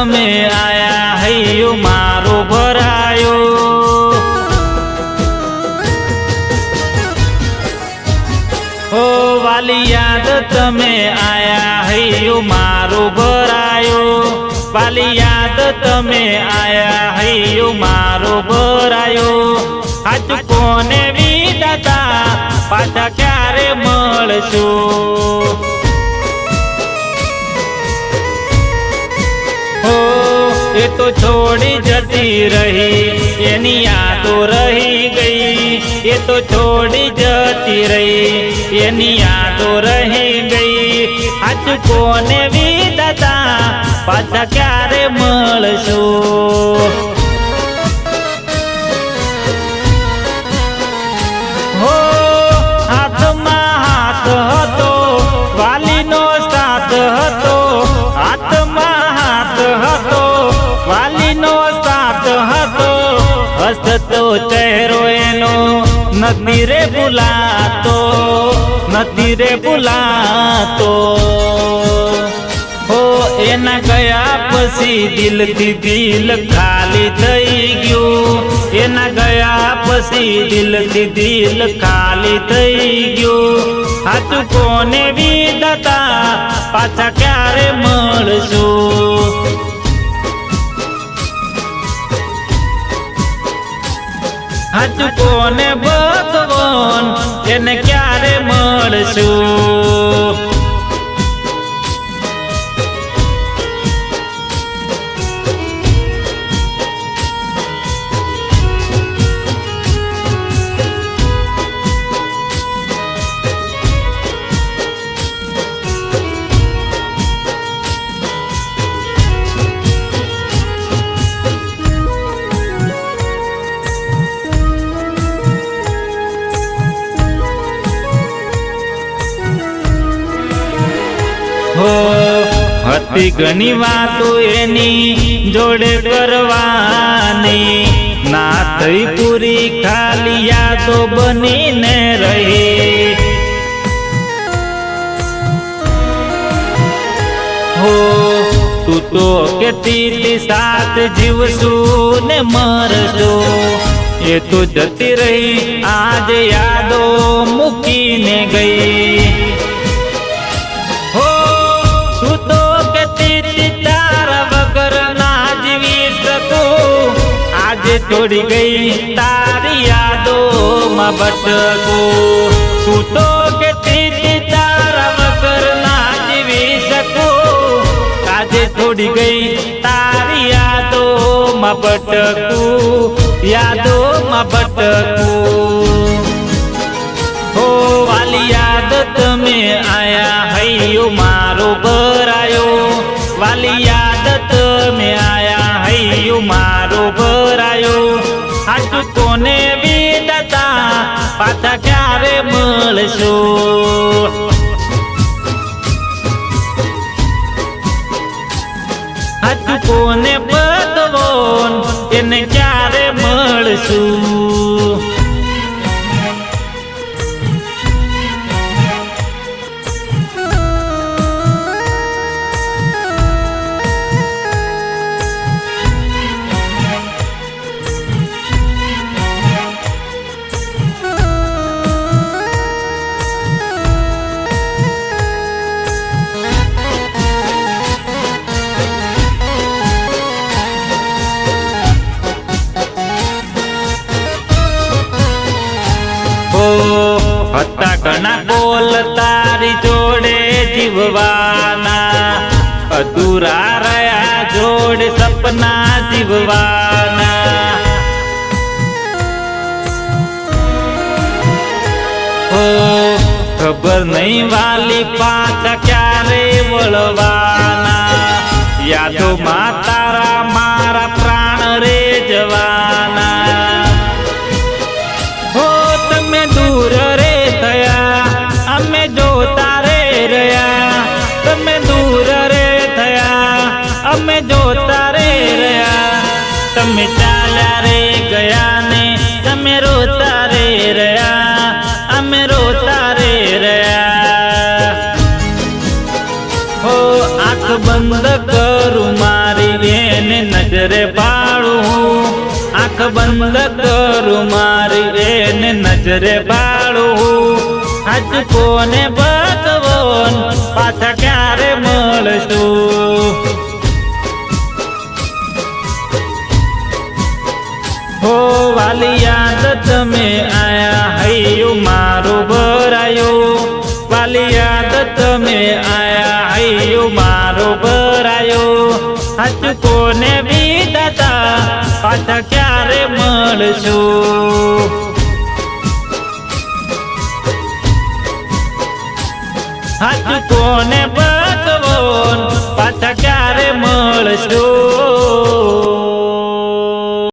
તમે આયા હૈયો, મારો ભરાયો. હો વાલી યાદ તમે આયા હૈયો, મારો ભરાયો. વાલી યાદ તમે આયા હૈયો, મારો ભરાયો. આજ કોને વિદાતા પાછા ક્યારે મળશું? તો છોડી જતી રહી. એની યાદો રહી ગઈ. એ તો છોડી જતી રહી. એની યાદો રહી ગઈ. આજ કોને વિદાતા? પાછા ક્યારે મળશું? નથી રે ભૂલાતો નથી રે ભૂલાતો. હો, એના ગયા પછી દિલથી દિલ ખાલી થઈ ગયું. એના ગયા પછી દિલથી દિલ ખાલી થઈ ગયું. હાચું કોને વિદતા, પાછા ક્યારે મળશું? હાચું કોને ભગવાન હતી ઘણી વાતો એની જોડે કરવાની. ના થઈ પૂરી ખાલી યાદો બનીને રહી. હો, તું તો કેતી સાથ જીવશું ને મરજો એ તો જતી રહી આજ આજે છોડી ગઈ તારી યાદોમાં ભટકું તું તો કહેતી તારા વગર ના જીવી શકું આજે છોડી ગઈ તારી યાદોમાં ભટકું યાદોમાં ભટકું હો વાલી યાદ તમે આયા હૈયો મારો ભરાયો વાલી યાદ તમે આયા હૈયો મારો ભરાયો પાછા ક્યારે મળશો? કોને બદવોન એને ક્યારે મળશું? અધૂરા રહ્યા જોડે સપના જીવવાના હો ખબર નહીં વાલી પાછા ક્યારે વળવાના યાદોમાં તારા તમે ચાલ્યા રે ગયા ને તમે રોતા રે રહ્યા અમે રોતા રે રહ્યા હો આંખ બંધ કરું મારી એને નજરે પાડું આંખ બંધ કરું મારી એને નજરે પાડું આજ કોને ભગવાન પાછા ક્યારે મળશું વાલી યાદ તમે આયા હૈયું મારો ભરાયો. વાલી યાદ તમે આયા હૈયું મારો ભરાયો. હાચ કોને વિદાતા? પાછા ક્યારે મળશું? હાથ કોને